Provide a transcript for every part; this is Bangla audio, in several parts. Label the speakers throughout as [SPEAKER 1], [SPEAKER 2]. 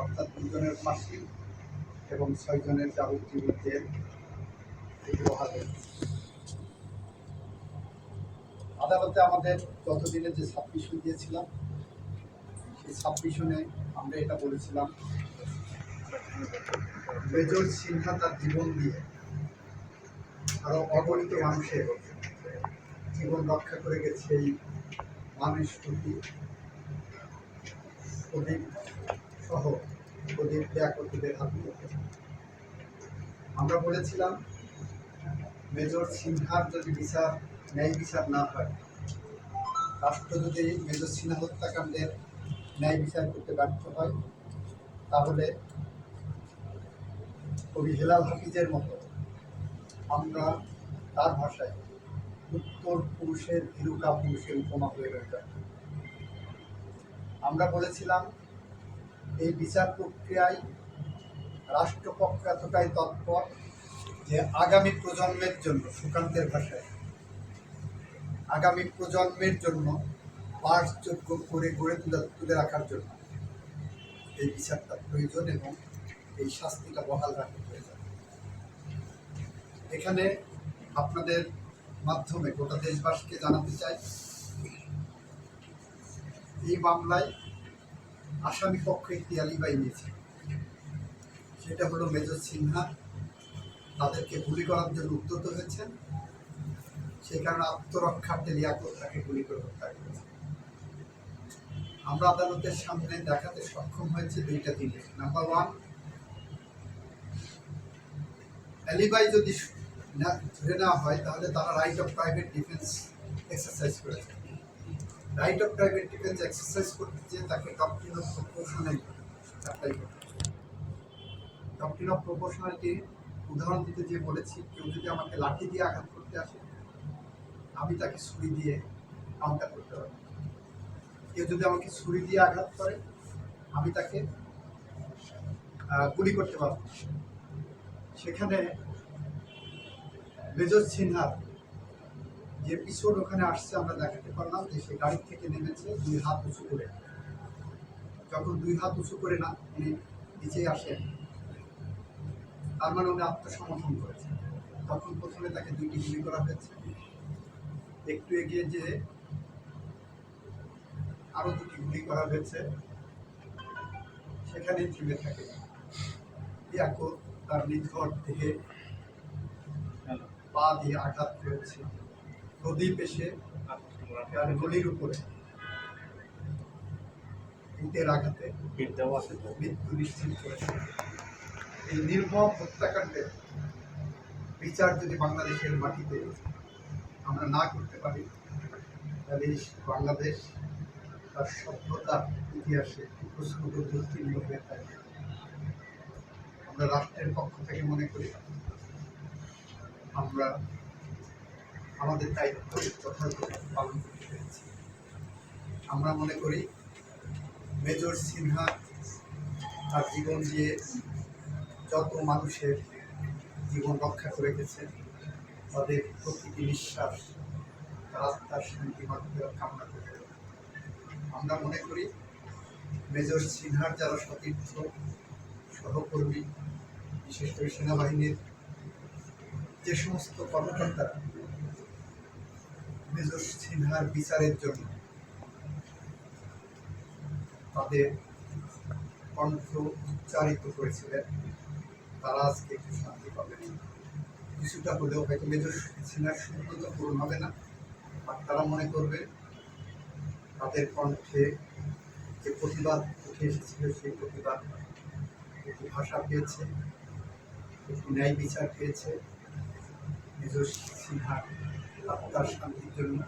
[SPEAKER 1] অর্থাৎ দুজনের ফাঁসি এবং ছয়জনের যাবজ্জীবন জেল হবে। আদালতে আমাদের গতদিনে যে সাবমিশন দিয়েছিলাম, সেই সাবমিশনে আমরা এটা বলেছিলাম, মেজর সিনহা তার জীবন দিয়ে আরও অগণিত মানুষের জীবন রক্ষা করে গেছে এই মানুষ প্রতি সহ প্রদীপ ব্যাকতিদের হাত আমরা বলেছিলাম, মেজর সিনহার যদি বিচার, ন্যায় বিচার না হয়, রাষ্ট্র যদি মেজর সিনহা হত্যাকাণ্ডের ন্যায় বিচার করতে ব্যর্থ হয়, তাহলে কবি হেলাল হাফিজের মতো আমরা তার ভাষায় উত্তর পুরুষের ভীরুকা পুরুষের উপমা হয়ে রয়ে আমরা বলেছিলাম এই বিচার প্রক্রিয়ায় রাষ্ট্রপক্ষ এতটাই তৎপর যে আগামী প্রজন্মের জন্য, সুকান্তের ভাষায়, আগামী প্রজন্মের জন্য পাঠযোগ্য করে গড়ে তুলে তুলে রাখার জন্য এই বিচারটা প্রয়োজন এবং এই শাস্তিটা বহাল রাখা প্রয়োজন। এখানে আপনাদের মাধ্যমে গোটা দেশবাসীকে জানাতে চাই, এই মামলায় আসামি পক্ষ একটি আলিবাই নিয়েছে। সেটা হলো মেজর সিনহা। তাদেরকে গুলি করার জন্য উদ্যত হয়েছেন। সেই কারণে আত্মরক্ষার্থে লিয়াকত তাকে গুলি করে হত্যা করেছে। আমরা আদালতের সামনে দেখাতে সক্ষম হয়েছে দুইটা জিনিস। নাম্বার ওয়ান অ্যালিবাই যদি ধরে নেওয়া হয়, তাহলে তারা right of private defence exercise করেছে। Right of private defence exercise করতে যেয়ে তাকে ডক্টরিন অফ প্রপোর্শনাল অ্যাপ্লাই করতে ডক্টরিন অফ প্রপোর্শনালিটি উদাহরণ দিতে যে বলেছি, কেউ যদি আমাকে লাঠি দিয়ে আঘাত করতে আসে, আমি তাকে ছুরি দিয়ে কাউন্টার করতে পারব। কেউ যদি আমাকে ছুরি দিয়ে আঘাত করে, আমি তাকে গুলি করতে পারব। সেখানে মেজর সিনহার যে এপিসোড ওখানে আসছে আমরা দেখাতে পারলাম যে সে গাড়ি থেকে নেমেছে দুই হাত উঁচু করে। যখন দুই হাত উঁচু করে না উনি নিচে আসেন। তার মানে উনি আত্মসমর্থন করেছেন। তখন প্রথমে তাকে দুইটি গুলি করা হয়েছে। একটু এগিয়ে যে আরও দুটি গুলি করা হয়েছে। সেখানে থেমে থাকে। ইয়াকুব তার নিথর থেকে পা দিয়ে আঘাত করেছে প্রদীপ এসে তার গলির উপরে ইটের আঘাতে মৃত্যু নিশ্চিত করেছে। এই নির্মম হত্যাকাণ্ডের বিচার যদি বাংলাদেশের মাটিতে আমরা না করতে পারি তাহলে বাংলাদেশ তার সভ্যতার ইতিহাসে প্রশ্নবিদ্ধ হয়ে থাকে। আমরা রাষ্ট্রের পক্ষ থেকে মনে করি আমরা আমাদের দায়িত্ব যথাযথ পালন করতে আমরা মনে করি মেজর সিনহা তার জীবন দিয়ে যত মানুষের জীবন রক্ষা করে গেছে তাদের প্রতিটি নিঃশ্বাস তার আত্মার শান্তি কামনা করে। আমরা মনে করি মেজর সিনহার যারা সতীর্থ, সহকর্মী, বিশেষ করে সেনাবাহিনীর যে সমস্ত কর্মকর্তারা মেজর সিনহার বিচারের জন্য। তাদের কণ্ঠ উচ্চারিত করেছিলেন, তারা আজকে একটু শান্তি পাবেন কিছুটা হলেও হয়তো মেজর সিনহার শূন্যতা পূরণ হবে না, আর তারা মনে করবে তাদের কণ্ঠে যে প্রতিবাদ উঠে এসেছিল, সেই প্রতিবাদ একটি ভাষা পেয়েছে, একটি ন্যায় বিচার পেয়েছে মেজর সিনহার আত্মার শান্তির জন্য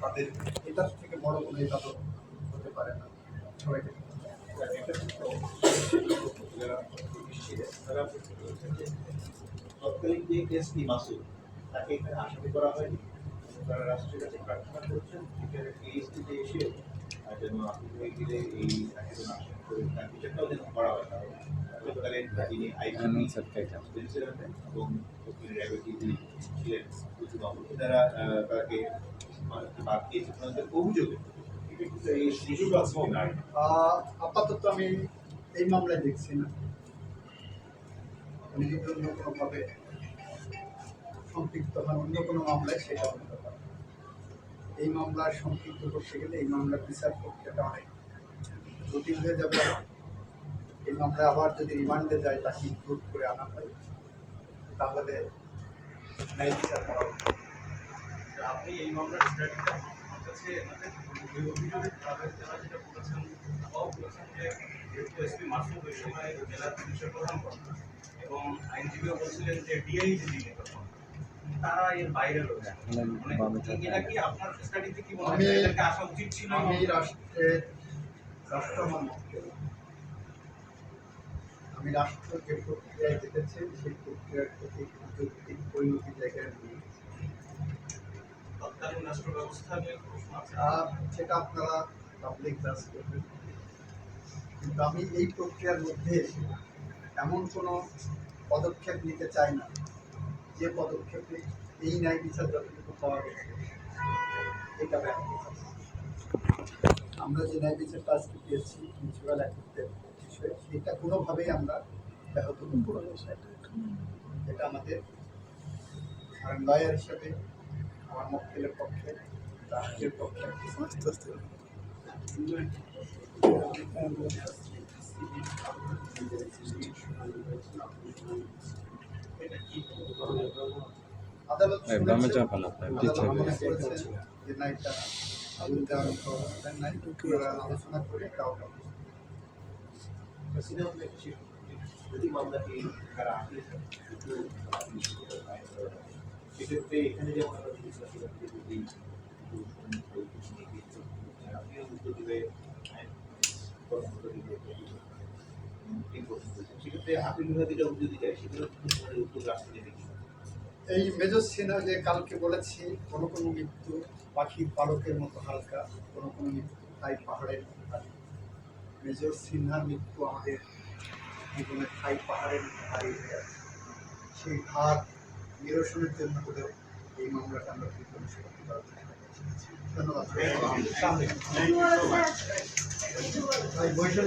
[SPEAKER 1] তাদের এটার থেকে বড় কোনো ইবাদত হতে পারে না। সবাইকে
[SPEAKER 2] তৎকালীন যে তাকে এখানে আসামি করা হয়নি? তারা রাষ্ট্রের কাছে প্রার্থনা করছেন, এখানে পিএইচডিতে এসে যেন গেলে এই তাকে যেন আসামি করে তার বিচারটাও যেন করা হয় এবং দক্ষিণ ছিলেন তাকে বাদ দিয়েছে অভিযোগে
[SPEAKER 1] আপাতত আমি এই মামলায় দেখছি না। উনি যদি অন্য কোনোভাবে সম্পৃক্ত হন অন্য কোনো মামলায় সেটা হতে পারে। এই মামলার সম্পৃক্ত করতে গেলে এই মামলার বিচার প্রক্রিয়াটা অনেক জটিল হয়ে যাবে। এই মামলায় আবার যদি রিমান্ডে যায় তাকে ইনক্লুড করে আনা হয় তাহলে ন্যায় বিচার করা
[SPEAKER 3] আপনি এই মামলার আমার কাছে মানে অভিযোগের তাদের যেটা বলেছেন তারাও বলেছেন যে যেহেতু এসপি মাসুদ ওই সময় জেলা পুলিশের প্রধান এবং আইনজীবীও বলছিলেন যে ডিআই যদি তারা এর বাইরে রয়েছে। মানে এটা কি আপনার স্টাডিতে কি মনে হয়?
[SPEAKER 1] আমি-
[SPEAKER 3] আসা উচিত ছিল
[SPEAKER 1] আমি রাষ্ট্রের রাষ্ট্র আমার মক্কেল। আমি রাষ্ট্র যে প্রক্রিয়ায় যেতেছে সেই প্রক্রিয়ার প্রতি যৌক্তিক পরিণতি জায়গায় নিয়ে।
[SPEAKER 3] তৎকালীন রাষ্ট্র ব্যবস্থা নিয়ে প্রশ্ন আছে
[SPEAKER 1] সেটা আপনারা পাবলিক জাজ করবেন কিন্তু আমি এই প্রক্রিয়ার মধ্যে এমন কোনো পদক্ষেপ নিতে চাই না যে পদক্ষেপে এই ন্যায় বিচার যতটুকু পাওয়া গেছে এটা করছে। আমরা যে ন্যায় বিচারটা আজকে পেয়েছি মিউচুয়াল অ্যাক্টিভের বিষয়ে সেটা কোনোভাবেই আমরা ব্যাহত করব এটা আমাদের লয়ার হিসেবে আমার মক্কেলের পক্ষে রাষ্ট্রের পক্ষে। আস্তে আস্তে আদালত আলোচনা করে এটা
[SPEAKER 2] যদি তারা সেক্ষেত্রে এখানে যেমন আমরা ডিসকাস যে যদি আপিল উত্তর দিবে এই সেক্ষেত্রে আপিল বিভাগ যেটা উত্তর দিতে সেগুলো
[SPEAKER 1] এই মেজর সিনহা যে কালকে বলেছি, কোনো কোনো মৃত্যু পাখির পালকের মতো হালকা, কোনো কোনো মৃত্যু তাই পাহাড়ের। মেজর সিনহার মৃত্যু আমাদের জীবনের ঠাই পাহাড়ের মধ্যে হারিয়ে হয়ে আছে। সেই ভার নিরসনের জন্য হলেও এই মামলাটা আমরা করতে পারব ধন্যবাদ। ভাই, বসেন